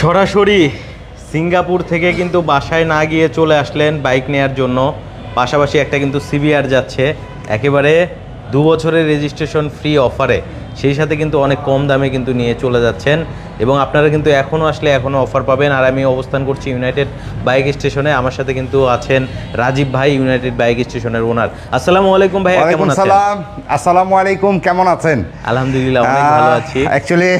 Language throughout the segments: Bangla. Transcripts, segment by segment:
সরাসরি সিঙ্গাপুর থেকে কিন্তু বাসায় না গিয়ে চলে আসলেন বাইক নেয়ার জন্য। পাশাপাশি একটা কিন্তু সিবিআর যাচ্ছে। একেবারে দু বছরের রেজিস্ট্রেশন ফ্রি অফারে সেই সাথে কিন্তু অনেক কম দামে কিন্তু নিয়ে চলে যাচ্ছেন। এবং আপনারা কিন্তু এখনও আসলে এখনও অফার পাবেন। আর আমি অবস্থান করছি ইউনাইটেড বাইক স্টেশনে। আমার সাথে কিন্তু আছেন রাজীব ভাই ইউনাইটেড বাইক স্টেশনের ওনার আসসালামু আলাইকুম ভাই কেমন আছেন? আসসালামু আলাইকুম কেমন আছেন? আলহামদুলিল্লাহ অনেক ভালো আছি। অ্যাকচুয়ালি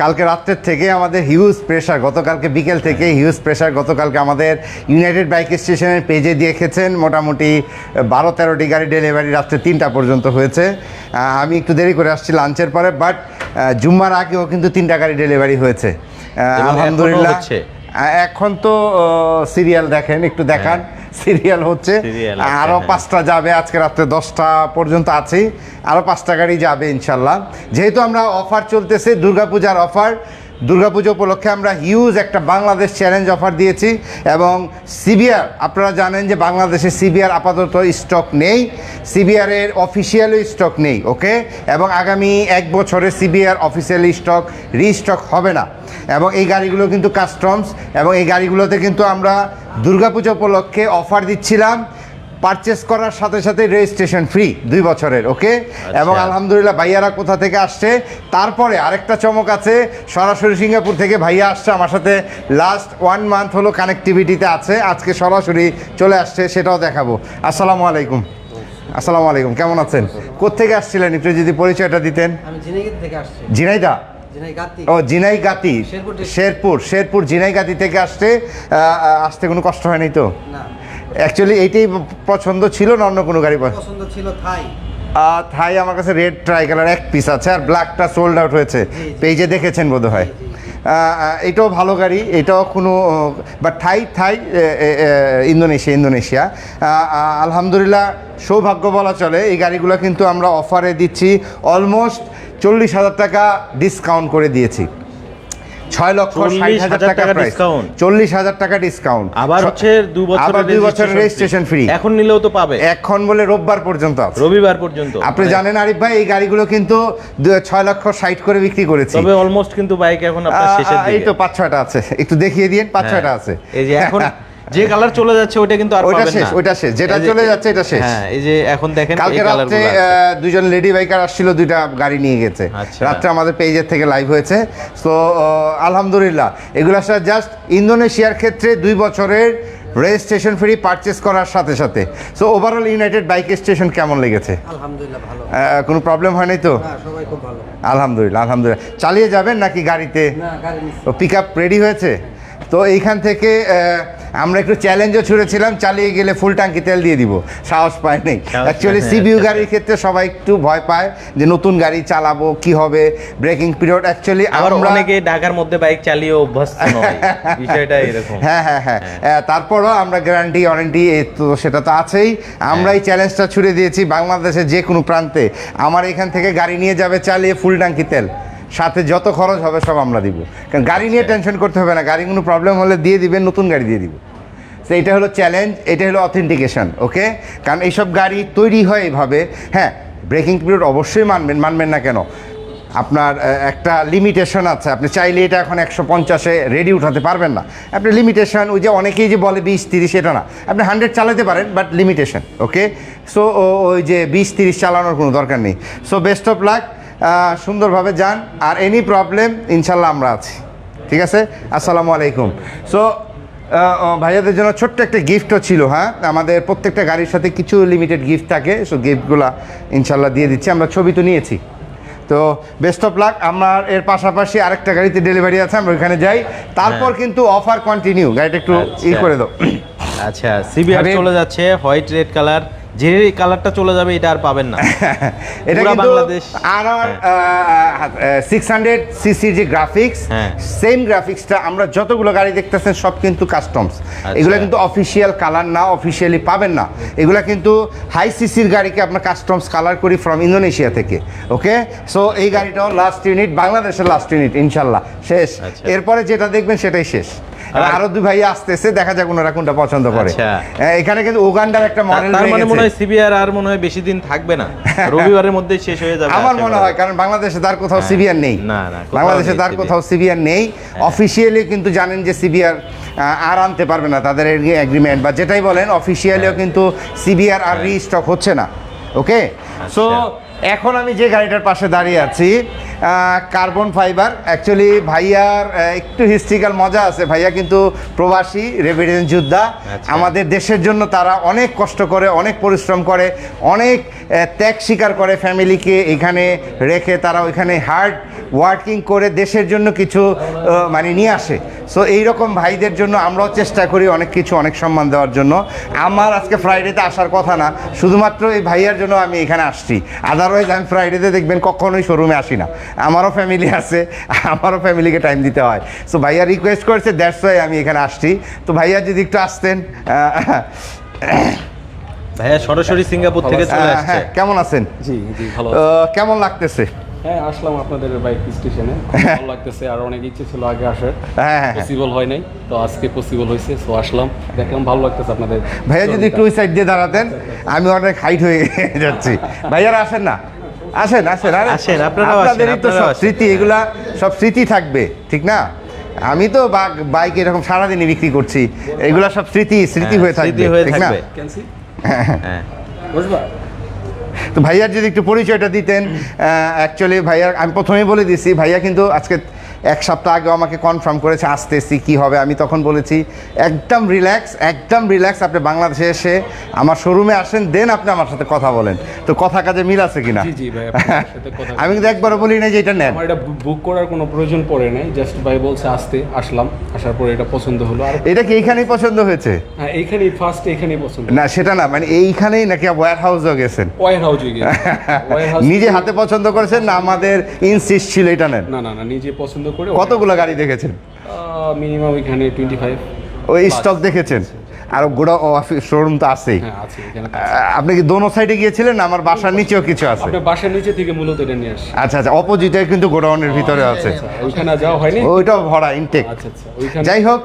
কালকে রাত্রের থেকে আমাদের হিউজ প্রেশার গতকালকে বিকেল থেকে হিউজ প্রেশার গতকালকে আমাদের ইউনাইটেড বাইক স্টেশনের পেজে দেখেছেন। মোটামুটি বারো তেরোটি গাড়ি ডেলিভারি রাত্রে তিনটা পর্যন্ত হয়েছে। আমি একটু দেরি করে আসছি লাঞ্চের পরে বাট জুম্মার আগেও কিন্তু তিনটা গাড়ি ডেলিভারি হয়েছে। আলহামদুলিল্লাহ এখন তো সিরিয়াল দেখেন একটু দেখান। সিরিয়াল হচ্ছে। Serial আরও হ্যাঁ। পাঁচটা যাবে আজকে রাত্রে দশটা পর্যন্ত আছি। আরও পাঁচটা গাড়ি যাবে ইনশাল্লাহ। যেহেতু আমরা অফার চলতেছে দুর্গাপূজার অফার দুর্গাপুজো উপলক্ষে আমরা হিউজ একটা বাংলাদেশ চ্যালেঞ্জ অফার দিয়েছি এবং সিবিআর আপনারা জানেন যে বাংলাদেশে সিবিআর আপাতত স্টক নেই সিবিআরের অফিসিয়ালি স্টক নেই ওকে এবং আগামী এক বছরে সিবিআর অফিসিয়ালি স্টক রিস্টক হবে না। এবং এই গাড়িগুলো কিন্তু কাস্টমস এবং এই গাড়িগুলোতে কিন্তু আমরা দুর্গাপুজো উপলক্ষে অফার দিচ্ছিলাম। পারচেস করার সাথে সাথে রেজিস্ট্রেশন ফ্রি দুই বছরের ওকে এবং আলহামদুলিল্লাহ ভাইয়ারা কোথা থেকে আসছে? তারপরে আরেকটা চমক আছে সরাসরি সিঙ্গাপুর থেকে ভাইয়া আসছে আমার সাথে লাস্ট ওয়ান মান্থ হলো কানেক্টিভিটিতে আছে আজকে সরাসরি চলে আসছে সেটাও দেখাবো। আসসালামু আলাইকুম। আসসালামু আলাইকুম কেমন আছেন? কোত্থেকে আসছিলেন? একটু যদি পরিচয়টা দিতেন। আমি ঝিনাইগাতি থেকে আসছি। জিনাইদা ও জিনাইগাতি শেরপুর শেরপুর শেরপুর জিনাইগাতি থেকে আসতে আসতে কোনো কষ্ট হয়নি তো? না। অ্যাকচুয়ালি এইটাই পছন্দ ছিল না অন্য কোনো গাড়ি? পছন্দ ছিল থাই। থাই আমার কাছে রেড ট্রাই কালার এক পিস আছে আর ব্ল্যাকটা সোল্ড আউট হয়েছে। পেজে দেখেছেন বোধ হয়। এটাও ভালো গাড়ি এটাও কোনো বা থাই থাই ইন্দোনেশিয়া ইন্দোনেশিয়া। আলহামদুলিল্লাহ সৌভাগ্য বলা চলে এই গাড়িগুলো কিন্তু আমরা অফারে দিচ্ছি অলমোস্ট চল্লিশ হাজার টাকা ডিসকাউন্ট করে দিয়েছি। ছয় লক্ষ ষাট হাজার টাকা টাকা চল্লিশ হাজার টাকা ডিসকাউন্ট আবার হচ্ছে দু আবার দুই বছর রেজিস্ট্রেশন ফ্রি এখন নিলেও তো পাবে। এখন বলে রোববার পর্যন্ত আছে। রবিবার পর্যন্ত। আপনি মানে- জানেন আরিফ ভাই এই গাড়িগুলো কিন্তু ছয় লক্ষ ষাট করে বিক্রি করেছি। তবে অলমোস্ট কিন্তু বাইক এখন আপনার শেষের এই তো পাঁচ ছয়টা আছে। একটু দেখিয়ে দিন পাঁচ হ্যাঁ। ছয়টা আছে। এই যে এখন যে কালার চলে যাচ্ছে ওটা কিন্তু আর ওইটা পাবেন শেষ, না। ওইটা শেষ। যেটা চলে যাচ্ছে, এটা শেষ। হ্যাঁ এই যে এখন দেখেন এই কালকে আহ, দুজন লেডি বাইকার আসছিল দুইটা গাড়ি নিয়ে গেছে। আচ্ছা। রাত্রে আমাদের পেজের থেকে লাইভ হয়েছে। তো আলহামদুলিল্লাহ। এগুলো জাস্ট ইন্দোনেশিয়ার ক্ষেত্রে দুই বছরের রেজিস্ট্রেশন ফ্রি পারচেস করার সাথে সাথে। So overall United Bike Station কেমন লেগেছে? আলহামদুলিল্লাহ ভালো। কোনো প্রবলেম হয় নাই তো? সবাই খুব ভালো। আলহামদুলিল্লাহ আলহামদুলিল্লাহ। চালিয়ে যাবেন নাকি গাড়িতে? না গাড়ি নিচ্ছি। তো পিক আপ রেডি হয়েছে? তো এইখান থেকে আমরা একটু চ্যালেঞ্জও ছুড়েছিলাম চালিয়ে গেলে ফুল ট্যাঙ্কি তেল দিয়ে দিব। সাহস পায় নেই। অ্যাকচুয়ালি সিবিউ। গাড়ির ক্ষেত্রে সবাই একটু ভয় পায় যে নতুন গাড়ি চালাবো কি হবে ব্রেকিং পিরিয়ড অ্যাকচুয়ালি আবার আমরা অনেকে ঢাকার মধ্যে বাইক চালিয়ে অভ্যস্ত নয়। বিষয়টা এরকম। হ্যাঁ হ্যাঁ হ্যাঁ। তারপরও আমরা গ্যারান্টি ওয়ারেন্টি তো সেটা তো আছেই। আমরা হ্যাঁ। এই চ্যালেঞ্জটা ছুড়ে দিয়েছি বাংলাদেশের যে কোনো প্রান্তে। আমার এখান থেকে গাড়ি নিয়ে যাবে চালিয়ে ফুল ট্যাঙ্কি তেল। সাথে যত খরচ হবে সব আমরা দিব। কারণ গাড়ি নিয়ে আচ্ছা। টেনশন করতে হবে না। গাড়ি কোনো প্রবলেম হলে দিয়ে দিবেন নতুন গাড়ি দিয়ে দিব। তো এটা হলো চ্যালেঞ্জ এটা হলো অথেন্টিকেশন ওকে কারণ এইসব গাড়ি তৈরি হয় এইভাবে হ্যাঁ ব্রেকিং পিরিয়ড অবশ্যই মানবেন মানবেন না কেন? আপনার একটা লিমিটেশন আছে। আপনি চাইলে এটা এখন একশো পঞ্চাশে রেডি উঠাতে পারবেন না। আপনি লিমিটেশন ওই যে অনেকেই যে বলে বিশ তিরিশ এটা না। আপনি হান্ড্রেড চালাতে পারেন বাট লিমিটেশন ওকে সো ওই যে বিশ তিরিশ চালানোর কোনো দরকার নেই। সো বেস্ট অফ লাক সুন্দরভাবে যান আর এনি প্রবলেম ইনশাল্লাহ আমরা আছি। ঠিক আছে? আসসালামু আলাইকুম। সো ভাইয়াদের জন্য ছোট্ট একটা গিফটও ছিল হ্যাঁ? আমাদের প্রত্যেকটা গাড়ির সাথে কিছু লিমিটেড গিফট থাকে সো গিফটগুলো ইনশাল্লাহ দিয়ে দিচ্ছি। আমরা ছবি তো নিয়েছি। তো বেস্ট অফ লাক আমার এর পাশাপাশি আরেকটা গাড়িতে ডেলিভারি আছে আমরা ওইখানে যাই। তারপর কিন্তু অফার কন্টিনিউ গাড়িটা একটু ই আচ্ছা। করে দাও। আচ্ছা সিবিআর। চলে যাচ্ছে হোয়াইট রেড কালার যে কালারটা চলে যাবে এটা আর পাবেন না। এটা কিন্তু আর সিক্স হান্ড্রেড সিসির যে গ্রাফিক্স। সেম গ্রাফিক্সটা আমরা যতগুলো গাড়ি দেখতেছেন সব কিন্তু কাস্টমস এগুলো কিন্তু অফিসিয়াল কালার না অফিসিয়ালি পাবেন না। এগুলো কিন্তু হাই সিসির গাড়িকে আপনার কাস্টমস কালার করি ফ্রম ইন্দোনেশিয়া থেকে ওকে সো এই গাড়িটাও লাস্ট ইউনিট বাংলাদেশের লাস্ট ইউনিট ইনশাল্লাহ। শেষ। আচ্ছা। এরপরে যেটা দেখবেন সেটাই শেষ। আর- দুই ভাই আসতেছে দেখা যাক ওনারা কোনটা পছন্দ করে। আচ্ছা। হ্যাঁ, এখানে কিন্তু উগান্ডার একটা মডেল তার মানে মনে হয় সিবিআর আর মনে হয় বেশি দিন থাকবে না। রবিবারের মধ্যেই শেষ হয়ে যাবে আমার মনে হয় কারণ বাংলাদেশে তার কোথাও হ্যাঁ। সিবিআর নেই। না, না, বাংলাদেশে তার কোথাও সিবিআর নেই। অফিসিয়ালি কিন্তু জানেন যে সিবিআর আর আনতে পারবে না তাদের এগ্রিমেন্ট বা যেটাই বলেন অফিসিয়ালিও হ্যাঁ। কিন্তু সিবিআর আর রিস্টক হচ্ছে না। ওকে সো এখন আমি যে গাড়িটার পাশে দাঁড়িয়ে আছি কার্বন ফাইবার অ্যাকচুয়ালি ভাইয়ার একটু হিস্ট্রিক্যাল মজা আছে। ভাইয়া কিন্তু প্রবাসী রেভিডেন্স যোদ্ধা। আচ্ছা। আমাদের দেশের জন্য তারা অনেক কষ্ট করে অনেক পরিশ্রম করে অনেক ত্যাগ স্বীকার করে ফ্যামিলিকে এখানে রেখে তারা ওইখানে হার্ড ওয়ার্কিং করে দেশের জন্য কিছু মানে নিয়ে আসে। সো এইরকম ভাইদের জন্য আমরাও চেষ্টা করি অনেক কিছু অনেক সম্মান দেওয়ার জন্য। আমার আজকে ফ্রাইডেতে আসার কথা না শুধুমাত্র এই ভাইয়ার জন্য আমি এখানে আসছি। আদারওয়াইজ আমি ফ্রাইডেতে দেখবেন কখনোই শোরুমে আসি না। আমারও ফ্যামিলি আছে আমারও ফ্যামিলিকে টাইম দিতে হয়। সো ভাইয়া রিকোয়েস্ট করেছে দ্যাটস ওয়াই আমি এখানে আসছি। তো ভাইয়া যদি একটু আসতেন ভাইয়া সরাসরি সিঙ্গাপুর থেকে চলে আসছে। হ্যাঁ কেমন আছেন? জি জি ভালো কেমন লাগতেছে? হ্যাঁ আসলাম আপনাদের বাইক স্টেশনে ভালো লাগতেছে আর অনেক ইচ্ছে ছিল আগে আসার। হ্যাঁ হ্যাঁ হ্যাঁ। পসিবল হয় নাই তো আজকে পসিবল হয়েছে সো আসলাম। দেখলাম ভালো লাগতেছে আপনাদের। ভাইয়া যদি একটু ওই সাইড দিয়ে দাঁড়াতেন আমি অনেক হাইট হয়ে যাচ্ছি। ভাইয়ারা আসেন না। আসেন আসেন আরে আসেন, আপনাদেরই তো সব স্মৃতি এগুলা সব স্মৃতি থাকবে ঠিক না? আমি তো বা- বাইক এরকম সারাদিনই বিক্রি করছি। এগুলা সব স্মৃতি স্মৃতি হ্যাঁ, হয়ে থাকবে ঠিক না? হ্যাঁ। বসবা? তো ভাইয়ার যদি একটু পরিচয়টা দিতেন অ্যাকচুয়ালি ভাইয়ার, আমি প্রথমেই বলে দিছি ভাইয়া কিন্তু আজকে এক সপ্তাহ আগে আমাকে কনফার্ম করেছে আসতেছি কি হবে? আমি তখন বলেছি একদম রিল্যাক্স একদম রিল্যাক্স আপনি বাংলাদেশে এসে আমার শোরুমে আসেন দেন আপনি আমার সাথে কথা বলেন। তো কথা কাজে মিল আছে কিনা? আমি কিন্তু একবারও বলি না যে এটা নেন। এটা বুক করার কোনো প্রয়োজন পড়ে নাই জাস্ট ভাই বলছে আসতে আসলাম। আসার পরে এটা পছন্দ হলো। আর এটা কি এইখানেই পছন্দ হয়েছে? হ্যাঁ এইখানেই ফার্স্ট এইখানেই পছন্দ। না সেটা না মানে এইখানেই নাকি ওয়্যার হাউসও গেছেন? ওয়ার হাউস নিজে হাতে পছন্দ করেছেন না আমাদের ইনসিস্ট ছিল এটা নেন? না না না নিজে পছন্দ করে কতগুলো গাড়ি দেখেছেন? মিনিমাম এখানে টোয়েন্টি ফাইভ ওই স্টক দেখেছেন? আর গোড়া শোরুম তো আছেই। হ্যাঁ আছে আপনি কি দোনো সাইডে গিয়েছিলেন? আমার বাসার নিচেও কিছু আছে। আপনার বাসার নিচে থেকে মূলত এটা নিয়ে আসি আচ্ছা আচ্ছা অপোজিটে কিন্তু গোডাউনের ভিতরে আছে। আচ্ছা, ওইখানে যাওয়া হয়নি? ওইটাও ভরা ইনটেক আচ্ছা আচ্ছা ওইখানে যাই হোক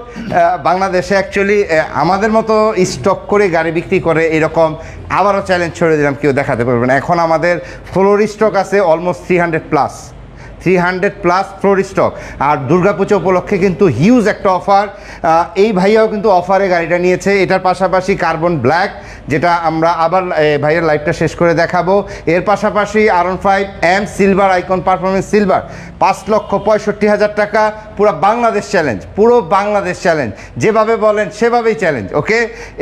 বাংলাদেশে অ্যাকচুয়ালি আমাদের মতো স্টক করে গাড়ি বিক্রি করে এরকম আবারও চ্যালেঞ্জ ছড়ে দিলাম কেউ দেখাতে পারবে না। এখন আমাদের ফ্লোর স্টক আছে almost three hundred plus three hundred plus floor stock আর দুর্গাপুজো উপলক্ষে কিন্তু হিউজ একটা অফার এই ভাইয়াও কিন্তু অফারে গাড়িটা নিয়েছে। এটার পাশাপাশি কার্বন ব্ল্যাক যেটা আমরা আবার ভাইয়ের লাইভটা শেষ করে দেখাবো। এর পাশাপাশি R one five M silver icon performance silver পাঁচ লক্ষ পঁয়ষট্টি হাজার টাকা, পুরো বাংলাদেশ চ্যালেঞ্জ পুরো বাংলাদেশ চ্যালেঞ্জ যেভাবে বলেন, সেভাবেই চ্যালেঞ্জ ওকে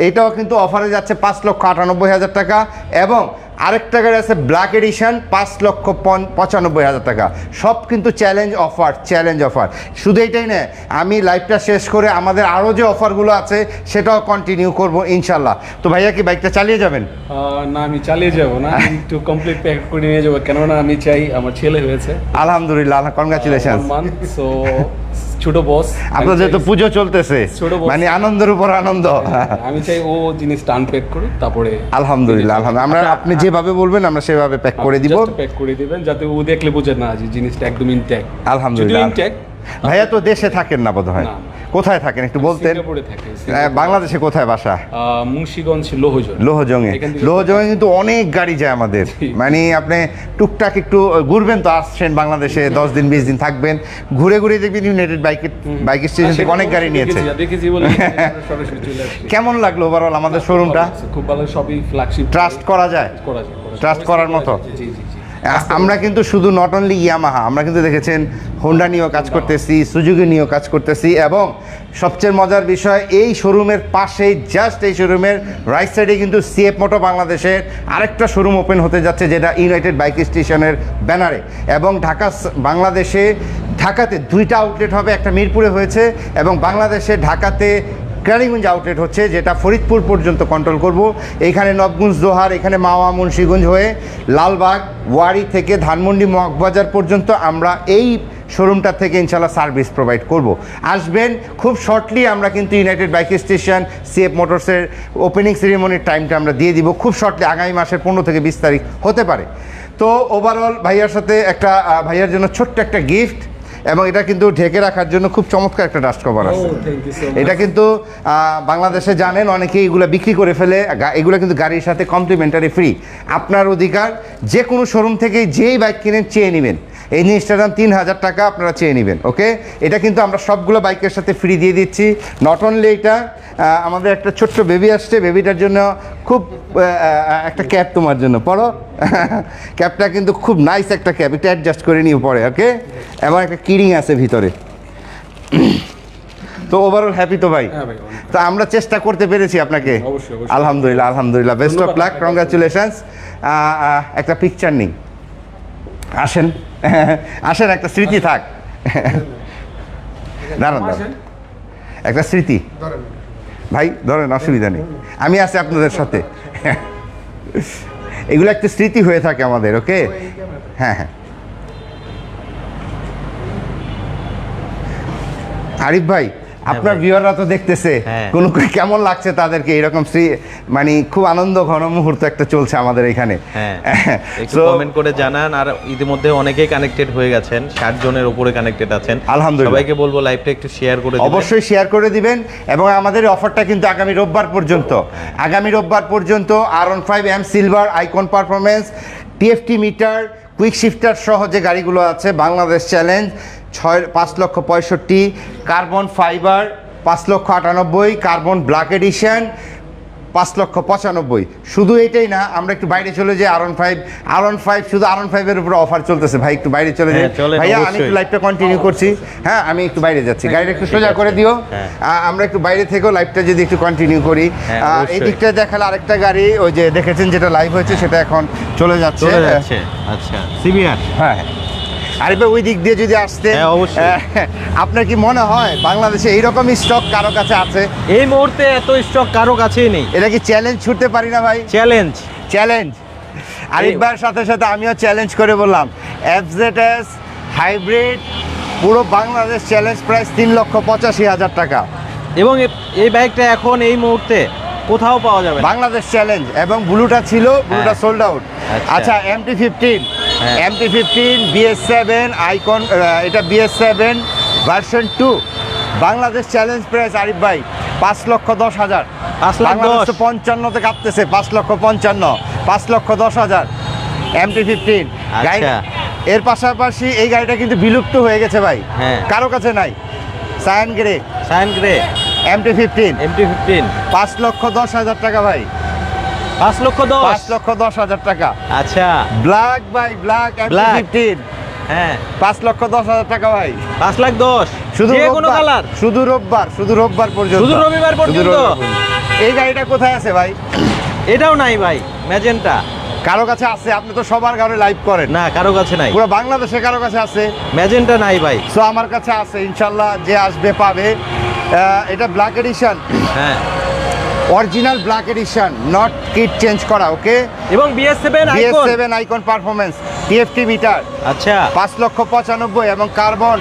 এইটাও কিন্তু অফারে যাচ্ছে পাঁচ লক্ষ আটানব্বই হাজার টাকা। এবং আরেকটা গাড়ি আছে ব্ল্যাক এডিশন পাঁচ লক্ষ পন- পঁচানব্বই হাজার টাকা। সব কিন্তু চ্যালেঞ্জ অফার চ্যালেঞ্জ অফার শুধু এইটাই না আমি লাইভটা শেষ করে আমাদের আরও যে অফারগুলো আছে সেটাও কন্টিনিউ করব ইনশাল্লাহ তো ভাইয়া কি বাইকটা চালিয়ে যাবেন? না আমি চালিয়ে যাব না আমি একটু কমপ্লিট প্যাক করে নিয়ে যাব। কেননা আমি চাই আমার ছেলে হয়েছে। আলহামদুলিল্লাহ কনগ্রাচুলেশন সো ছোট বস আপনাদের তো পুজো চলতেছে। মানে আনন্দের উপর আনন্দ। আমি চাই ও জিনিসটা প্যাক করুক তারপরে আলহামদুলিল্লাহ আলহামদুলিল্লাহ। আমরা আপনি যেভাবে বলবেন আমরা সেভাবে প্যাক করে দিব। প্যাক করে দিবেন যাতে ও দেখলে বোঝে না যে জিনিসটা একদম ইনট্যাক্ট আলহামদুলিল্লাহ। ইনট্যাক্ট ভাইয়া তো দেশে থাকেন না বোধ হয় না। কোথায় থাকেন? একটু বলতেন। বাংলাদেশে কোথায় বাসা? মুন্সিগঞ্জ লোহজংয়ে এখান থেকে- লোহজংয়ে কিন্তু অনেক গাড়ি যায় আমাদের। মানে আপনি টুকটাক একটু ঘুরবেন তো আসছেন বাংলাদেশে দশ দিন বিশ দিন থাকবেন। ঘুরে ঘুরে দেখবেন ইউনাইটেড বাইক বাইক স্টেশন থেকে অনেক গাড়ি নিয়েছে। কেমন লাগল ওভারঅল আমাদের শোরুমটা খুব ভালো সবই ফ্ল্যাগশিপ ট্রাস্ট করা যায়। Trust করার মতো? জি জি। আমরা কিন্তু শুধু নট অনলি ইয়ামাহা আমরা কিন্তু দেখেছেন হোন্ডা নিয়েও কাজ করতেছি সুজুকি নিয়েও কাজ করতেছি এবং সবচেয়ে মজার বিষয় এই শোরুমের পাশেই জাস্ট এই শোরুমের রাইট সাইডে কিন্তু সিএফ মোটো বাংলাদেশের আরেকটা শোরুম ওপেন হতে যাচ্ছে যেটা ইউনাইটেড বাইক স্টেশনের ব্যানারে এবং ঢাকা বাংলাদেশে ঢাকাতে দুইটা আউটলেট হবে একটা মিরপুরে হয়েছে এবং বাংলাদেশে ঢাকাতে কেরানীগঞ্জ আউটলেট হচ্ছে, যেটা ফরিদপুর পর্যন্ত কন্ট্রোল করব। এইখানে নবগুঞ্জ দোহার এখানে মাওয়া, মুন্সিগঞ্জ হয়ে লালবাগ, ওয়ারি থেকে ধানমন্ডি, মগবাজার পর্যন্ত আমরা এই শোরুমটা থেকে ইনশাল্লাহ সার্ভিস প্রোভাইড করব। আসবেন, খুব শর্টলি আমরা কিন্তু ইউনাইটেড বাইক স্টেশন সিএফ মোটরসের ওপেনিং সেরিমনির টাইমটা আমরা দিয়ে দিব। খুব শর্টলি আগামী মাসের পনেরো থেকে বিশ তারিখ হতে পারে। তো ওভারঅল ভাইয়ার সাথে একটা ভাইয়ার জন্য ছোট্ট একটা গিফট এবং এটা কিন্তু ঢেকে রাখার জন্য খুব চমৎকার একটা ডাস্ট কভার আছে। Oh. এটা কিন্তু বাংলাদেশে জানেন অনেকেই এগুলো বিক্রি করে ফেলে এগুলো কিন্তু গাড়ির সাথে কমপ্লিমেন্টারি ফ্রি আপনার অধিকার যে কোনো শোরুম থেকে যেই বাইক কিনেন চেয়ে নেবেন। এই জিনিসটার দাম তিন হাজার টাকা আপনারা চেয়ে নেবেন ওকে? এটা কিন্তু আমরা সবগুলো বাইকের সাথে ফ্রি দিয়ে দিচ্ছি। নট অনলি এটা আমাদের একটা ছোট্ট বেবি আসছে বেবিটার জন্য খুব একটা ক্যাপ তোমার জন্য পড়ো। ক্যাপটা কিন্তু খুব নাইস একটা ক্যাপ এটা অ্যাডজাস্ট করে নিয়ে পরে ওকে? এবং একটা কিরিং আছে ভিতরে। তো ওভারঅল হ্যাপি তো ভাই? হ্যাঁ তো আমরা চেষ্টা করতে পেরেছি আপনাকে। আলহামদুলিল্লাহ আলহামদুলিল্লাহ বেস্ট অফ লাক। কংগ্রাচুলেশনস একটা পিকচার নিই। আসেন। আসেন একটা স্মৃতি থাক। দাঁড়ান দাঁড়ান। একটা স্মৃতি। ভাই ধরেন অসুবিধা নেই। আমি আছি আপনাদের সাথে। এগুলো একটা স্মৃতি হয়ে থাকে আমাদের ওকে? হ্যাঁ হ্যাঁ। আরিফ ভাই আপনার ভাই। ভিউয়াররা তো দেখতেছে। হ্যাঁ। কোন কেমন লাগছে তাদেরকে? এরকম শ্রী মানে খুব আনন্দ ঘন মুহূর্ত একটা চলছে আমাদের এখানে। হ্যাঁ। কমেন্ট করে জানান। আর ইতিমধ্যে অনেকেই কানেক্টেড হয়ে গেছেন ষাট জনের উপরে কানেক্টেড আছেন। আলহামদুলিল্লাহ। সবাইকে বলব লাইভটা একটু শেয়ার করে দিবেন। অবশ্যই শেয়ার করে দিবেন এবং আমাদের অফারটা কিন্তু আগামী রোববার পর্যন্ত। আগামী রোববার পর্যন্ত R one five M silver icon performance TFT meter quick shifter সহ যে গাড়িগুলো আছে, বাংলাদেশ চ্যালেঞ্জ, ছয়, পাঁচ লক্ষ পঁয়ষট্টি, কার্বন ফাইবার, পাঁচ লক্ষ আটানব্বই, কার্বন ব্ল্যাক এডিশন পাঁচ লক্ষ পঁচানব্বই। শুধু এটাই না আমরা একটু বাইরে চলে যাই R five R one five শুধু আর ওয়ান ফাইভের উপরে অফার চলতেছে। ভাই একটু বাইরে চলে যাই। হ্যাঁ, ভাইয়া আমি একটু। লাইভটা কন্টিনিউ করছি। হ্যাঁ আমি একটু বাইরে যাচ্ছি। গাড়িটা একটু সোজা করে দিও। হ্যাঁ। আমরা একটু বাইরে থেকেও লাইভটা যদি একটু কন্টিনিউ করি। হ্যাঁ। এই দিকটা দেখালে আরেকটা গাড়ি ওই যে দেখেছেন যেটা লাইভ হয়েছে সেটা এখন চলে যাচ্ছে। আচ্ছা সিবিআর হ্যাঁ হ্যাঁ। আরে ভাই ওই দিক দিয়ে যদি আসতে হ্যাঁ, অবশ্যই। আপনার কি মনে হয় বাংলাদেশে এইরকম স্টক কারও কাছে আছে? এই মুহূর্তে এত স্টক কারও কাছেই নেই। এটা কি চ্যালেঞ্জ ছুটতে পারি না ভাই? চ্যালেঞ্জ চ্যালেঞ্জ আরিফ ভাইয়ের সাথে সাথে আমিও চ্যালেঞ্জ করে বললাম। এফজেডএস হাইব্রিড পুরো বাংলাদেশ চ্যালেঞ্জ প্রাইস তিন লক্ষ পঁচাশি হাজার টাকা। এবং এই বাইকটা এখন এই মুহূর্তে কোথাও পাওয়া যাবে বাংলাদেশ চ্যালেঞ্জ এবং ব্লুটা ছিল ব্লুটা হ্যাঁ। সোল্ড আউট আচ্ছা। আচ্ছা MT fifteen MT fifteen BS seven icon এটা BS seven version two Bangladesh challenge price Arif ভাই পাঁচ লক্ষ দশ হাজার। বাংলাদেশ পঞ্চান্নতে কাঁপতেছে পাঁচ লক্ষ পঞ্চান্ন পাঁচ লক্ষ দশ হাজার। এমটি ফিফটিন আচ্ছা। এর পাশাপাশি এই গাড়িটা কিন্তু বিলুপ্ত হয়ে গেছে ভাই। হ্যাঁ। কারও কাছে নাই। Cyan grey cyan grey MT fifteen MT fifteen পাঁচ লক্ষ দশ হাজার টাকা ভাই। পাঁচ লক্ষ দশ। পাঁচ লক্ষ দশ হাজার টাকা। আচ্ছা। ব্ল্যাক ভাই ব্ল্যাক। ফিফটিন হ্যাঁ। পাঁচ লক্ষ দশ হাজার টাকা ভাই। পাঁচ লাখ দশ। শুধু কোনো কালার। শুধু রোববার শুধু রোববার পর্যন্ত। শুধু রবিবার পর্যন্ত? এই গাড়িটা কোথায় আছে ভাই? এটাও নাই ভাই ম্যাজেন্টা। কারও কাছে আছে? আপনি তো সবার ঘরে লাইভ করেন। না কারও কাছে নাই। পুরো বাংলাদেশে কারও কাছে আছে? ম্যাজেন্টা নাই ভাই। সো আমার কাছে আছে ইনশাল্লাহ যে আসবে পাবে। এটা ব্ল্যাক এডিশন হ্যাঁ। Original black edition not kit change করা ওকে এবং BS seven BS seven icon performance TFT meter আচ্ছা। পাঁচ লক্ষ পঁচানব্বই এবং কার্বন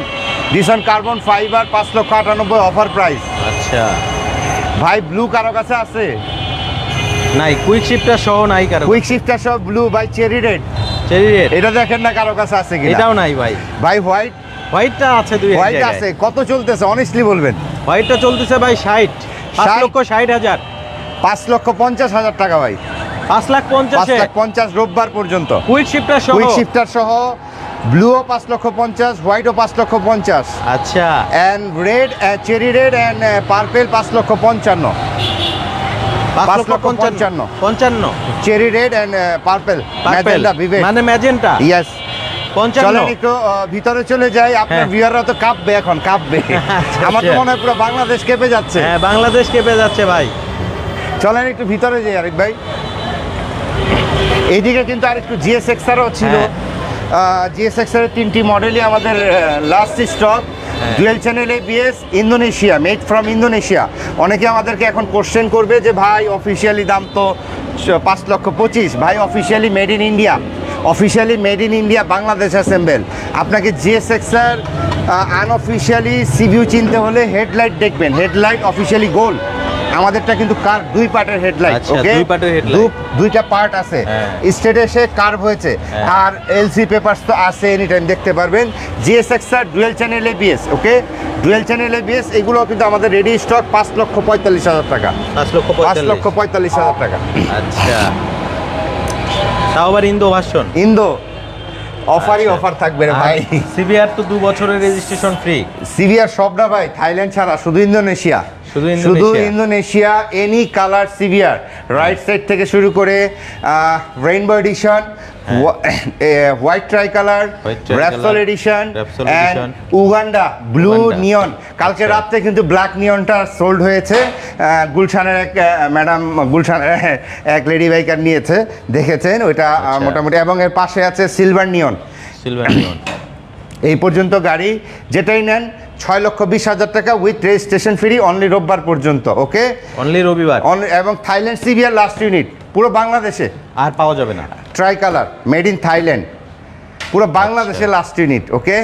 ডিসন কার্বন ফাইবার পাঁচ লক্ষ আটানব্বই অফার প্রাইস আচ্ছা। ভাই ব্লু কারও কাছে আছে? নাই কুইক শিফটার সহ নাই কারও কুইক শিফটার সব ব্লু ভাই চেরি রেড চেরি রেড এটা দেখেন না কারও কাছে আছে কিনা। এটাও নাই ভাই। ভাই হোয়াইট হোয়াইটটা আছে দুই হোয়াইট আছে কত চলতেছে অনেস্টলি বলবেন? হোয়াইটটা চলতেছে ভাই ষাট। পাঁচ 60 লক্ষ ষাট হাজার। পাঁচ লক্ষ পঞ্চাশ হাজার টাকা ভাই। পাঁচ লাখ পঞ্চাশে? লাখ পঞ্চাশ রোববার পর্যন্ত। কুইক শিফটার সহ? কুইক শিফটার সহ ব্লুও পাঁচ লক্ষ পঞ্চাশ হোয়াইটও পাঁচ লক্ষ পঞ্চাশ। আচ্ছা। And red cherry red and purple পাঁচ লক্ষ পঞ্চান্ন। পাঁচ লক্ষ পঞ্চান্ন। পঞ্চান্ন। Cherry red and purple purple Bibek মানে ম্যাজেন্টা ইয়েস চলেন একটু ভিতরে চলে যাই। আপনার হ্যাঁ। তো কাঁপবে এখন কাঁপবে। আচ্ছা, আমার তো আচ্ছা। মনে হয় পুরো বাংলাদেশ কেঁপে যাচ্ছে। হ্যাঁ বাংলাদেশ কেঁপে যাচ্ছে ভাই। চলেন একটু ভিতরে যাই আরেক ভাই। এইদিকে কিন্তু আর একটু জিএস এক্সারও ছিল। হ্যাঁ। জিএস এক্সারের তিনটি মডেলই আমাদের লাস্ট স্টক হ্যাঁ। Dual channel ABS Indonesia made from Indonesia অনেকে আমাদেরকে এখন কোশ্চেন করবে যে ভাই অফিসিয়ালি দাম তো পাঁচ লক্ষ পঁচিশ। ভাই officially made in India officially made in India Bangladesh assemble আপনাকে জিএস এক্সার আনঅফিসিয়ালি সিভিউ চিনতে হলে হেডলাইট দেখবেন। হেডলাইট অফিসিয়ালি গোল আমাদেরটা কিন্তু কার দুই পার্টের হেডলাইট আচ্ছা, ওকে দুই পার্টের headlight। দুইটা পার্ট আছে। হ্যাঁ। স্টেটে এসে কার্ভ হয়েছে। হ্যাঁ। আর এলসি পেপারস তো আছে এনি টাইম দেখতে পারবেন। জিএসএক্স আর dual channel ABS okay dual channel ABS এগুলো কিন্তু আমাদের রেডি স্টক পাঁচ লক্ষ পঁয়তাল্লিশ হাজার টাকা। পাঁচ লক্ষ পাঁচ লক্ষ পঁয়তাল্লিশ হাজার টাকা। আচ্ছা। তাও আবার ইন্দো ভাষণ ইন্দো। অফারই আচ্ছা। অফার থাকবে রে ভাই। সিবিআর তো দু বছরের রেজিস্ট্রেশন ফ্রি সিভিআর সব না ভাই থাইল্যান্ড ছাড়া শুধু ইন্দোনেশিয়া শুধু Indonesia. Any colour CVR right side থেকে শুরু করে rainbow edition white tri colour Repsol edition and Uganda blue neon কালকে। রাত্রে কিন্তু ব্ল্যাক নিয়নটা সোল্ড হয়েছে। গুলশানের এক ম্যাডাম গুলশান এক লেডি বাইকার নিয়েছে দেখেছেন? ওইটা আচ্ছা। মোটামুটি এবং এর পাশে আছে সিলভার নিয়ন সিলভার নিয়ন এই পর্যন্ত গাড়ি যেটাই নেন ছয় লক্ষ বিশ হাজার টাকা উইথ রেজিস্ট্রেশন ফ্রি অনলি রোববার পর্যন্ত ওকে অনলি রবিবার। এবং থাইল্যান্ড সিভিয়ার লাস্ট ইউনিট পুরো বাংলাদেশে। আর পাওয়া যাবে না। Tri colour made in Thailand পুরো বাংলাদেশে লাস্ট ইউনিট ওকে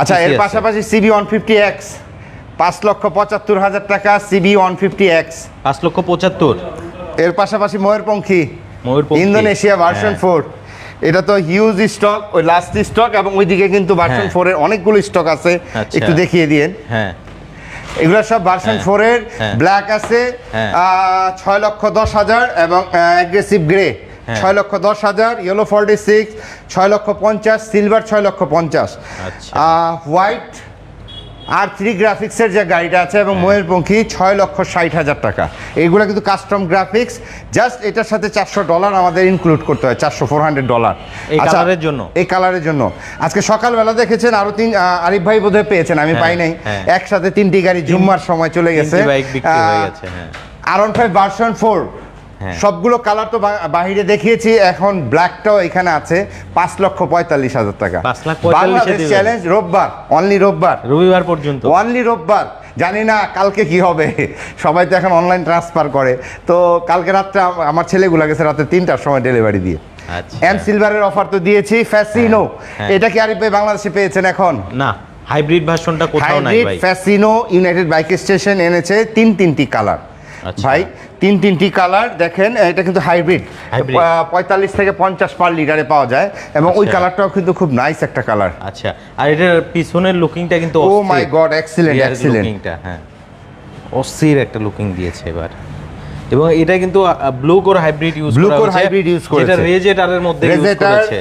আচ্ছা এর TC আছে। পাশাপাশি সিবি ওয়ান ফিফটি এক্স পাঁচ লক্ষ পঁচাত্তর হাজার টাকা সিবি ওয়ান ফিফটি এক্স পাঁচ লক্ষ পঁচাত্তর। এর পাশাপাশি ময়ূরপঙ্খী। Indonesia version. ফোর এটা তো হিউজ স্টক ওই লাস্ট স্টক এবং ওইদিকে কিন্তু ভার্সন ফোর এর অনেকগুলো স্টক আছে আচ্ছা। একটু দেখিয়ে দিন হ্যাঁ এগুলো সব ভার্সন ফোর ফোরের হ্যাঁ। ব্ল্যাক আছে হ্যাঁ। ছয় লক্ষ দশ হাজার এবং অ্যাগ্রেসিভ গ্রে হ্যাঁ। ছয় লক্ষ দশ হাজার ইয়েলো ফর্টি সিক্স ছয় লক্ষ পঞ্চাশ সিলভার ছয় লক্ষ পঞ্চাশ আচ্ছা। হোয়াইট আর থ্রি গ্রাফিক্সের যে গাড়িটা আছে হ্যাঁ। এবং ময়ূরপঙ্খী ছয় লক্ষ ষাট হাজার টাকা এইগুলো কিন্তু কাস্টম গ্রাফিক্স জাস্ট এটার সাথে চারশো ডলার আমাদের ইনক্লুড করতে হয় চারশো ফোর হান্ড্রেড ডলার এই কালারের জন্য? এই কালারের জন্য আজকে সকালবেলা দেখেছেন আরও তিন আরিফ ভাই বোধহয় পেয়েছেন আমি হ্যাঁ, পাই নাই হ্যাঁ। একসাথে তিনটি গাড়ি জুম্মার সময় চলে গেছে। আর ওয়ান ফাইভ ভার্সন ফোর। সবগুলো কালার তো বাহিরে দেখিয়েছি এখন ব্ল্যাকটাও এখানে আছে পাঁচ লক্ষ পঁয়তাল্লিশ হাজার টাকা। বাংলাদেশ চ্যালেঞ্জ রোববার অনলি রোববার। রবিবার পর্যন্ত। অনলি রোববার। জানি না কালকে কি হবে। সবাই তো এখন অনলাইন ট্রান্সফার করে। তো কালকে রাত্রে আমার ছেলেগুলো গেছে রাতে তিনটার সময় ডেলিভারি দিয়ে। এম সিলভারের অফার তো দিয়েছি ফ্যাসিনো হ্যাঁ। এটা কি আর বাংলাদেশে পেয়েছেন এখন? না হাইব্রিড ভার্সনটা কোথাও নাই ভাই। ফ্যাসিনো ইউনাইটেড বাইক স্টেশন এনেছে তিন তিনটি কালার আচ্ছা। ভাই তিন তিনটি কালার দেখেন এটা কিন্তু হাইব্রিড পঁয়তাল্লিশ থেকে পঞ্চাশ পার লিটারে পাওয়া যায়। এবং ওই আচ্ছা। কালারটাও কিন্তু খুব নাইস একটা কালার। আচ্ছা। আর এটার পিছনের লুকিংটা কিন্তু ও মাই গড এক্সিলেন্ট এক্সিলেন্টটা এক্সিলেন্ট হ্যাঁ। অস্থির একটা লুকিং দিয়েছে এবার। এবং এটা কিন্তু blue core hybrid use Blue core hybrid use করেছে। যেটা রেজেটারের মধ্যে ইউজ করেছে।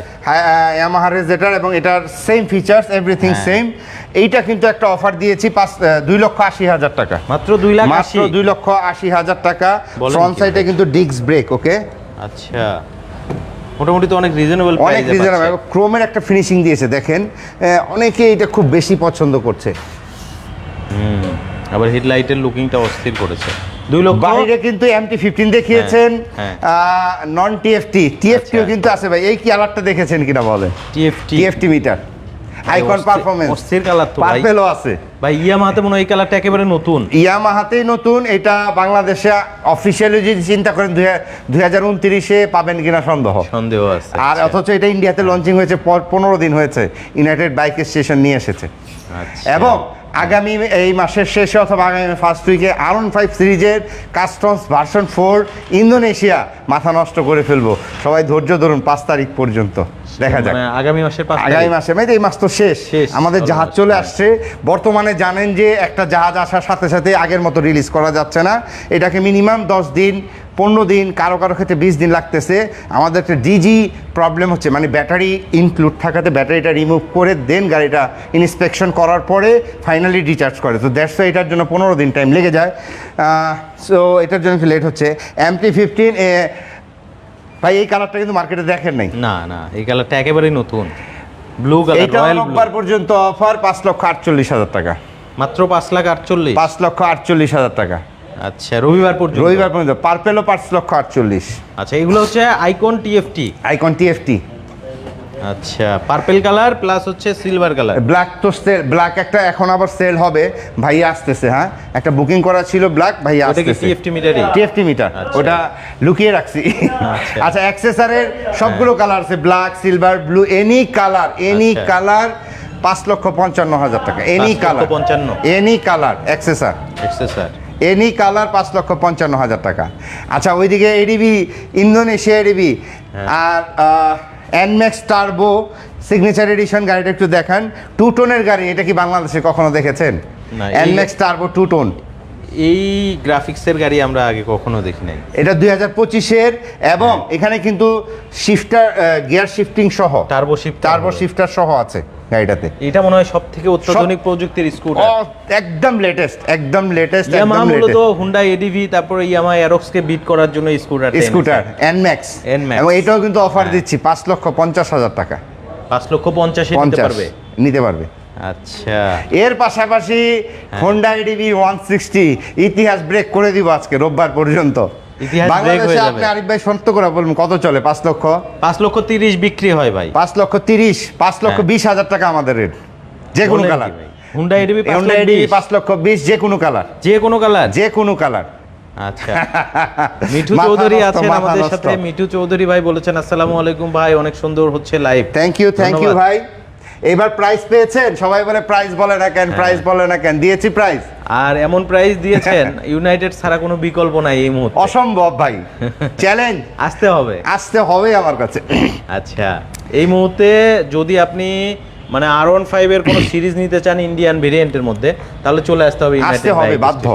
ইয়ামাহা রেজেটার এবং এটার সেম ফিচার্স এভরিথিং। সেম এইটা কিন্তু একটা অফার দিয়েছি পাঁচ দুই লক্ষ আশি হাজার টাকা। মাত্র দুই লাখ মাত্র দুই লক্ষ আশি হাজার টাকা। ফ্রন্ট সাইডে কিন্তু ডিস্ক ব্রেক ওকে আচ্ছা। মোটামুটি তো অনেক রিজনেবল অনেক রিজনেবল ক্রোমের একটা ফিনিশিং দিয়েছে দেখেন। অনেকে এটা খুব বেশি পছন্দ করছে। হুম আবার হেডলাইটের লুকিংটা অস্থির করেছে। দুই লক্ষ। বাইরে কিন্তু এমটি ফিফটিন দেখিয়েছেন নন টিএফটি টিএফটিও আচ্ছা। কিন্তু আছে ভাই। এই কি আলারটা দেখেছেন কিনা বলে TFT TFT meter icon performance অস্থির কালার তো ভাই। পার্পেলও আছে। ভাই ইয়ামাহাতে মনে হয় এই কালারটা একেবারে নতুন। ইয়ামাহাতেই নতুন। এটা বাংলাদেশে অফিসিয়ালি যদি চিন্তা করেন দুই হাজার উনত্রিশে পাবেন কিনা সন্দেহ। সন্দেহ আছে আর অথচ এটা ইন্ডিয়াতে লঞ্চিং হয়েছে পনেরো দিন হয়েছে। ইউনাইটেড বাইক স্টেশন নিয়ে এসেছে। আচ্ছা। এবং আগামী এই মাসের শেষে অথবা আগামী ফার্স্ট উইকে আরন ফাইভ সিরিজের কাস্টমস ভার্সন ফোর ইন্দোনেশিয়া মাথা নষ্ট করে ফেলব। সবাই ধৈর্য ধরুন পাঁচ তারিখ পর্যন্ত। দেখা যাক। মানে আগামী মাসের পাঁচ আগামী মাসে মানে এই মাস তো শেষ। শেষ, আমাদের জাহাজ চলে। আসছে। বর্তমানে জানেন যে একটা জাহাজ আসার সাথে সাথে আগের মতো রিলিজ করা যাচ্ছে না। এটাকে মিনিমাম দশ দিন পনেরো দিন কারও কারও ক্ষেত্রে বিশ দিন লাগতেছে। আমাদের একটা ডিজি প্রবলেম হচ্ছে মানে ব্যাটারি ইনক্লুড থাকাতে ব্যাটারিটা রিমুভ করে দেন গাড়িটা ইন্সপেকশন করার পরে ফাইনালি রিচার্জ করে। তো দ্যাটস এটার জন্য পনেরো দিন টাইম লেগে যায়। সো এটার জন্য লেট হচ্ছে। এমটি ফিফটিন এ ভাই এই কালারটা কিন্তু মার্কেটে দেখেন নাই। না না এই কালারটা একেবারেই নতুন। ব্লু কালার এইটা রোববার পর্যন্ত অফার পাঁচ লক্ষ আটচল্লিশ হাজার টাকা। মাত্র পাঁচ লাখ আটচল্লিশ। পাঁচ লক্ষ আটচল্লিশ হাজার টাকা। আচ্ছা রবিবার পর্যন্ত? রবিবার পর্যন্ত পার্পেলও পাঁচ লক্ষ আটচল্লিশ। আচ্ছা এগুলো হচ্ছে আইকন টিএফটি আইকন টিএফটি আচ্ছা পার্পেল কালার প্লাস হচ্ছে সিলভার কালার ব্ল্যাক তো সেল ব্ল্যাক একটা এখন আবার সেল হবে ভাই আসতেছে হ্যাঁ? একটা বুকিং করা ছিল ব্ল্যাক ভাই আসতেছে। টিএফটি মিটারই টিএফটি মিটার আচ্ছা। ওটা লুকিয়ে রাখছি। আচ্ছা। আচ্ছা অ্যাক্সেসারের সবগুলো কালার আছে black silver blue any colour any আচ্ছা। কালার পাঁচ লক্ষ পঞ্চান্ন হাজার টাকা এনি কালার পঞ্চান্ন। Any colour accessory accessory any colour পাঁচ লক্ষ পঞ্চান্ন হাজার টাকা। আচ্ছা ওইদিকে এডিবি ইন্দোনেশিয়া এডিবি আর এনম্যাক্স টার্বো সিগনেচার এডিশন গাড়িটা একটু দেখান। টু টোনের গাড়ি এটা কি বাংলাদেশে কখনো দেখেছেন? এনম্যাক্স টার্বো টু টোন এই গ্রাফিক্সের গাড়ি আমরা আগে কখনো দেখি নাই। এটা দুই হাজার পঁচিশের এবং এখানে কিন্তু শিফটার গিয়ার শিফটিং সহ। টার্বো শিফট টার্বো শিফটার সহ আছে। গাড়িটাতে। এটা মনে হয় সব থেকে অত্যাধুনিক প্রযুক্তির স্কুটার একদম লেটেস্ট একদম লেটেস্ট ইয়ামাহা মূলত হুন্ডা এডিভি তারপরে ইয়ামাহা অ্যারক্সকে বিট করার জন্য স্কুটার স্কুটার এনম্যাক্স NMAX এবং এটাও কিন্তু অফার হ্যাঁ। দিচ্ছি পাঁচ লক্ষ পঞ্চাশ হাজার টাকা। পাঁচ লক্ষ পঞ্চাশে নিতে পারবে? নিতে পারবে। আচ্ছা। এর পাশাপাশি। হোন্ডা এডিবি ওয়ান সিক্সটি ইতিহাস ব্রেক করে দিব আজকে রোববার পর্যন্ত। ইতিহাস break বাংলাদেশে আপনি আরিফ ভাই সত্য করে বলুন কত চলে? পাঁচ লক্ষ? পাঁচ লক্ষ তিরিশ বিক্রি হয় ভাই। পাঁচ লক্ষ তিরিশ পাঁচ লক্ষ। বিশ হাজার টাকা আমাদের রেট যে কোনো কালার হুন্ডা হোন্ডা এডিবি পাঁচ লক্ষ বিশ। যে কোনো কালার যে কোনো কালার যে কোনো কালার আচ্ছা। মিঠু চৌধুরী নষ্ট, আছেন আমাদের সাথে। মিঠু চৌধুরী ভাই বলেছেন আসসালামু আলাইকুম ভাই অনেক সুন্দর হচ্ছে live thank you thank you ভাই। এবার প্রাইস পেয়েছেন? সবাই বলে প্রাইস বলে না কেন প্রাইস বলে না কেন? দিয়েছি প্রাইস আর এমন প্রাইস দিয়েছেন ইউনাইটেড ছাড়া কোনো বিকল্প নাই এই মুহূর্তে। অসম্ভব ভাই। চ্যালেঞ্জ আসতে হবে। আসতে হবে আমার কাছে। আচ্ছা এই মুহূর্তে যদি আপনি মানে আর ওয়ান ফাইভের কোনো সিরিজ নিতে চান ইন্ডিয়ান ভেরিয়েন্টের মধ্যে তাহলে চলে আসতে হবে আসতে হবে বাধ্য।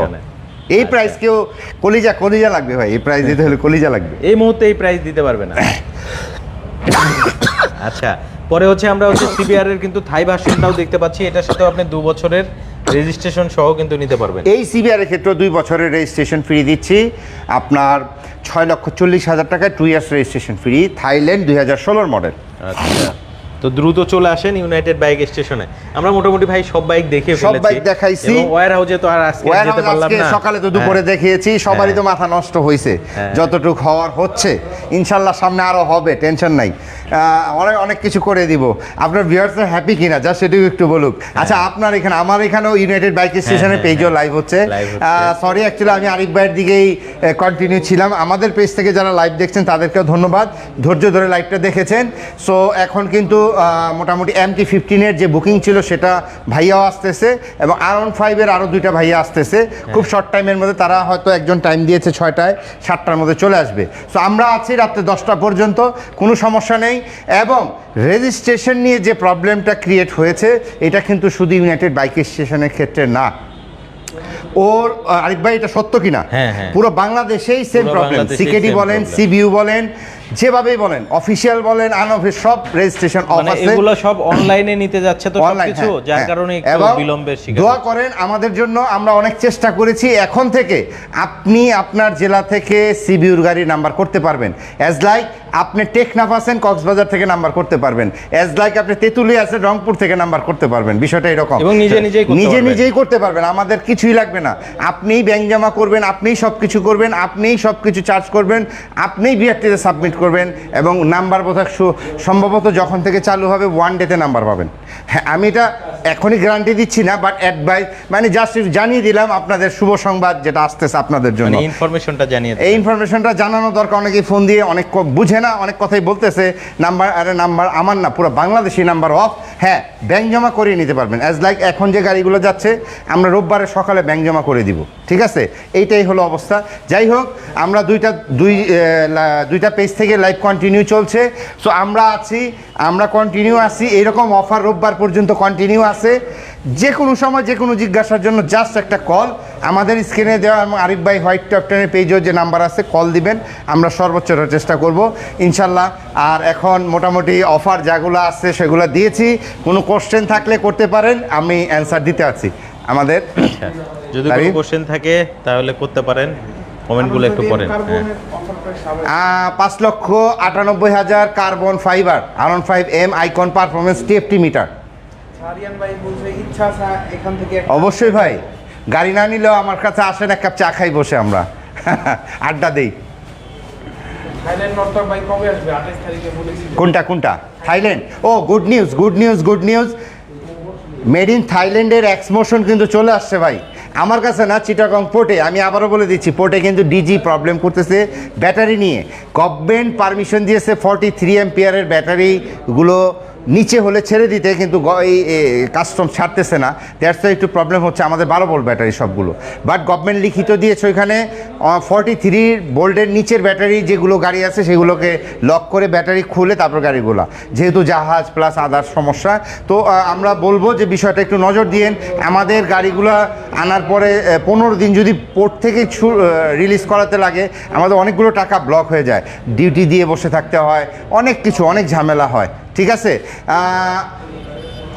এই প্রাইস কেউ কলিজা কলিজা লাগবে ভাই এই প্রাইস দিতে হলে কলিজা লাগবে। এই মুহূর্তে এই প্রাইস দিতে পারবে না। আচ্ছা পরে হচ্ছে আমরা হচ্ছে সিবিআর এর কিন্তু থাই ভার্সনটাও দেখতে পাচ্ছি এটার সাথে আপনি দু বছরের রেজিস্ট্রেশন সহ কিন্তু নিতে পারবেন। এই সিবিআর এর ক্ষেত্রে দুই বছরের রেজিস্ট্রেশন ফ্রি দিচ্ছি। আপনার ছয় লক্ষ চল্লিশ হাজার টাকায় two years registration free Thailand দুই হাজার ষোলোর মডেল আচ্ছা। তো দ্রুত চলে আসেন ইউনাইটেড বাইক স্টেশনে আমরা মোটামুটি ভাই সব বাইক দেখে সব বাইক দেখাইছি। ওয়্যার হাউজে তো আর আজকে যেতে পারলাম আজকে না। সকালে তো দুপুরে হ্যাঁ। দেখিয়েছি সবারই তো মাথা নষ্ট হয়েছে হ্যাঁ। যতটুকু হওয়ার হচ্ছে ইনশাল্লাহ সামনে আরও হবে টেনশন নাই। অনেক অনেক কিছু করে দিব। আপনার ভিউয়ার্স হ্যাপি কিনা যা সেটুকু একটু বলুক। আচ্ছা আপনার এখানে আমার এখানেও ইউনাইটেড বাইক স্টেশনে হ্যাঁ, পেজও হ্যাঁ। লাইভ হচ্ছে। সরি অ্যাকচুয়ালি আমি আরিফ ভাইয়ের দিকেই কন্টিনিউ ছিলাম। আমাদের পেজ থেকে যারা লাইভ দেখছেন তাদেরকেও ধন্যবাদ। ধৈর্য ধরে লাইভটা দেখেছেন। সো এখন কিন্তু মোটামুটি এম টি ফিফটিনের যে বুকিং ছিল সেটা ভাইয়াও আসতেছে এবং আর ওয়ান ফাইভের আরও দুইটা ভাইয়া আসতেছে। খুব শর্ট টাইমের মধ্যে তারা হয়তো একজন টাইম দিয়েছে ছয়টায় সাতটার মধ্যে চলে আসবে। সো আমরা আছি রাত্রে দশটা পর্যন্ত কোনো সমস্যা নেই। এবং রেজিস্ট্রেশন নিয়ে যে প্রবলেমটা ক্রিয়েট হয়েছে এটা কিন্তু শুধু ইউনাইটেড বাইক স্টেশনের ক্ষেত্রে না। ওর আরিফ ভাই এটা সত্য কিনা? হ্যাঁ, হ্যাঁ। পুরো বাংলাদেশেই সেম প্রবলেম সিকেডি বলেন সিবিউ বলেন যেভাবেই বলেন অফিসিয়াল বলেন আনঅফিস সব রেজিস্ট্রেশন অফ আছে এগুলো সব অনলাইনে নিতে যাচ্ছে তো সবকিছু যার কারণে একটু বিলম্বের শিকার দোয়া করেন আমাদের জন্য আমরা অনেক চেষ্টা করেছি এখন থেকে আপনি আপনার জেলা থেকে সিবিউর গাড়ি নাম্বার করতে পারবেন। অ্যাজ লাইক আপনি টেকনাফ আছেন কক্সবাজার থেকে নাম্বার করতে পারবেন। অ্যাজ লাইক আপনি তেঁতুলি আছেন রংপুর থেকে নাম্বার করতে পারবেন বিষয়টা এরকম। এবং নিজে নিজেই করতে নিজে নিজেই করতে পারবেন আমাদের কিছুই লাগবে না। আপনিই ব্যাংক জমা করবেন আপনিই সব কিছু করবেন আপনিই সব কিছু চার্জ করবেন আপনিই বিআরটিতে সাবমিট করবেন এবং নাম্বার বোধহয় সম্ভবত যখন থেকে চালু হবে ওয়ান ডেতে নাম্বার পাবেন। হ্যাঁ আমি এটা এখনই গ্যারান্টি দিচ্ছি না বাট অ্যাডভাইস মানে জাস্ট জানিয়ে দিলাম আপনাদের শুভ সংবাদ যেটা আসতেছে আপনাদের জন্য। মানে ইনফরমেশনটা জানিয়ে এই ইনফরমেশনটা জানানো দরকার অনেকেই ফোন দিয়ে অনেক বুঝে না অনেক কথাই বলতেছে। নাম্বার আরে নাম্বার আমার না পুরো বাংলাদেশি নাম্বার অফ হ্যাঁ ব্যাংক জমা করিয়ে নিতে পারবেন। অ্যাজ লাইক এখন যে গাড়িগুলো যাচ্ছে আমরা রোববারে সকালে ব্যাংক জমা করে দিব। ঠিক আছে? এইটাই হলো অবস্থা। যাই হোক আমরা দুইটা দুই দুইটা পেজ থেকে লাইভ কন্টিনিউ চলছে। সো আমরা আছি আমরা কন্টিনিউ আছি এরকম অফার রোববার পর্যন্ত কন্টিনিউ আছে। যে কোনো সময় যে কোনো জিজ্ঞাসার জন্য জাস্ট একটা কল আমাদের স্ক্রিনে দেওয়া এবং আরিফ ভাই হোয়াইট টপটেনের পেজেও যে নাম্বার আছে কল দিবেন। আমরা সর্বোচ্চটা চেষ্টা করব। ইনশাল্লাহ আর এখন মোটামুটি অফার যাগুলো আছে সেগুলো দিয়েছি। কোনো কোশ্চেন থাকলে করতে পারেন আমি অ্যান্সার দিতে আছি। আমাদের আচ্ছা যদি কোশ্চেন থাকে তাহলে করতে পারেন। কমেন্টগুলো একটু পড়েন হ্যাঁ। পাঁচ লক্ষ আটানব্বই হাজার carbon fibre আরন five M icon performance TFT meter Ariyan ভাই বলছে ইচ্ছা আছে এখান থেকে অবশ্যই ভাই গাড়ি না নিলেও আমার কাছে আসেন এক কাপ চা খাই বসে আমরা। আড্ডা দেই। থাইল্যান্ড নর্থ বাইক কবে আসবে? আঠাশ তারিখে বলেছি কোনটা কোনটা? Thailand. Oh good news good news good news made in থাইল্যান্ডের এক্সমোশন কিন্তু চলে আসছে ভাই। আমার কাছে না চিটাগং পোর্টে, আমি আবারও বলে দিচ্ছি, পোর্টে কিন্তু ডিজি প্রবলেম করতেছে ব্যাটারি নিয়ে। গভর্নমেন্ট পারমিশন দিয়েছে ফর্টি থ্রি এমপিয়ারের ব্যাটারিগুলো নিচে হলে ছেড়ে দিতে, কিন্তু এই কাস্টম ছাড়তেছে না। দ্যাটস একটু প্রবলেম হচ্ছে আমাদের বারো ভোল্ট ব্যাটারি সবগুলো। বাট গভর্নমেন্ট লিখিত দিয়েছে ওইখানে ফর্টি থ্রি ভোল্টের নিচের ব্যাটারি যেগুলো গাড়ি আছে, সেগুলোকে লক করে ব্যাটারি খুলে তারপর গাড়িগুলো। যেহেতু জাহাজ প্লাস আদার সমস্যা, তো আমরা বলব যে বিষয়টা একটু নজর দিয়েন। আমাদের গাড়িগুলো আনার পরে পনেরো দিন যদি পোর্ট থেকে রিলিজ করাতে লাগে, আমাদের অনেকগুলো টাকা ব্লক হয়ে যায়। ডিউটি দিয়ে বসে থাকতে হয়, অনেক কিছু, অনেক ঝামেলা হয়। ঠিক আছে?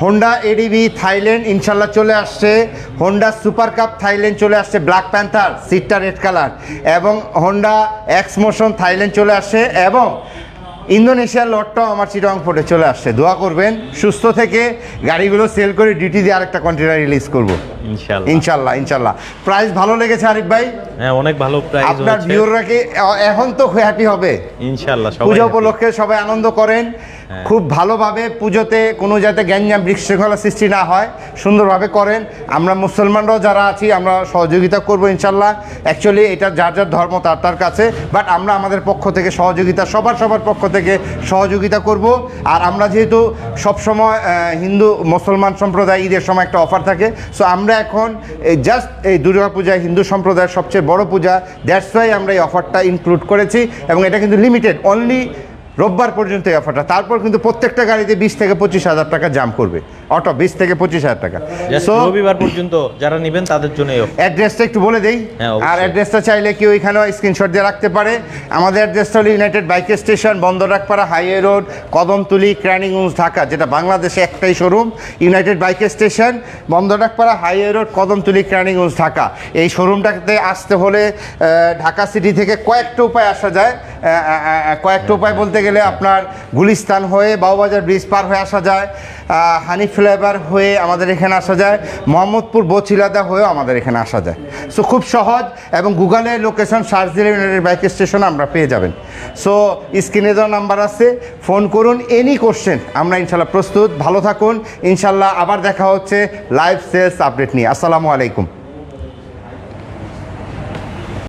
হোন্ডা এডিবি থাইল্যান্ড ইনশাল্লাহ চলে আসছে। হোন্ডা সুপার কাপ থাইল্যান্ড চলে আসছে ব্ল্যাক প্যান্থার সিটটা রেড কালার এবং হোন্ডা এক্স মোশন থাইল্যান্ড চলে আসছে এবং ইন্দোনেশিয়ার লটটাও আমার চিরং ফোটে চলে আসছে। দোয়া করবেন, সুস্থ থেকে গাড়িগুলো সেল করে ডিউটি দিয়ে আরেকটা কন্টেনার রিলিজ করব। ইনশাল্লাহ ইনশাল্লাহ ইনশাল্লাহ প্রাইস ভালো লেগেছে আরিফ ভাই? হ্যাঁ অনেক ভালো প্রাইস আপনার ভিউররা কি এখন তো হ্যাপি হবে? ইনশাল্লাহ সবাই পুজো। উপলক্ষে সবাই আনন্দ করেন। হ্যাঁ। খুব ভালোভাবে পুজোতে কোনো যাতে গ্যাঞ্জাম বিশৃঙ্খলা সৃষ্টি না হয় সুন্দরভাবে করেন। আমরা মুসলমানরাও যারা আছি আমরা সহযোগিতা করব ইনশাল্লাহ অ্যাকচুয়ালি এটা যার যার ধর্ম তার তার কাছে। বাট আমরা আমাদের পক্ষ থেকে সহযোগিতা সবার সবার পক্ষ থেকে সহযোগিতা করব। আর আমরা যেহেতু সবসময় হিন্দু মুসলমান সম্প্রদায় ঈদের সময় একটা অফার থাকে সো আমরা এখন জাস্ট এই দুর্গা পূজা, হিন্দু সম্প্রদায়ের সবচেয়ে বড় পূজা দ্যাটস ওয়াই আমরা এই অফারটা ইনক্লুড করেছি এবং এটা কিন্তু লিমিটেড অনলি রোববার পর্যন্ত এই অফারটা। তারপর কিন্তু প্রত্যেকটা গাড়িতে বিশ থেকে পঁচিশ হাজার টাকা জাম করবে। অটো বিশ থেকে পঁচিশ হাজার টাকা। সো রবিবার পর্যন্ত যারা নেবেন তাদের জন্য অ্যাড্রেসটা একটু বলে দেই। হ্যাঁ, আর অ্যাড্রেসটা চাইলে কেউ এখানেও স্ক্রিনশট দিয়ে রাখতে পারে। আমাদের অ্যাড্রেসটা হলো united bike station Bandarakpara highway road Kadamtali Keraniganj Dhaka যেটা বাংলাদেশে একটাই showroom united bike station Bandarakpara highway road Kadamtali Keraniganj Dhaka. এই শোরুমটাতে আসতে হলে ঢাকা সিটি থেকে কয়েকটা উপায় আসা যায়। কয়েকটা উপায় বলতে গেলে আপনার গুলিস্তান হয়ে বাউবাজার ব্রিজ পার হয়ে আসা যায় হানি ফ্লেভার হয়ে আমাদের এখানে আসা যায়, মোহাম্মদপুর বচিলাদা হয়েও আমাদের এখানে আসা যায়। সো খুব সহজ এবং গুগলে লোকেশন সার্চ দিলে ইউনাইটেড বাইক স্টেশন আমরা পেয়ে যাবেন। সো স্ক্রিনে দেওয়া নাম্বার আছে, ফোন করুন এনি কোশ্চেন আমরা ইনশাল্লাহ প্রস্তুত, ভালো থাকুন, ইনশাল্লাহ আবার দেখা হচ্ছে লাইভ সেলস আপডেট নিয়ে। আসসালামু আলাইকুম।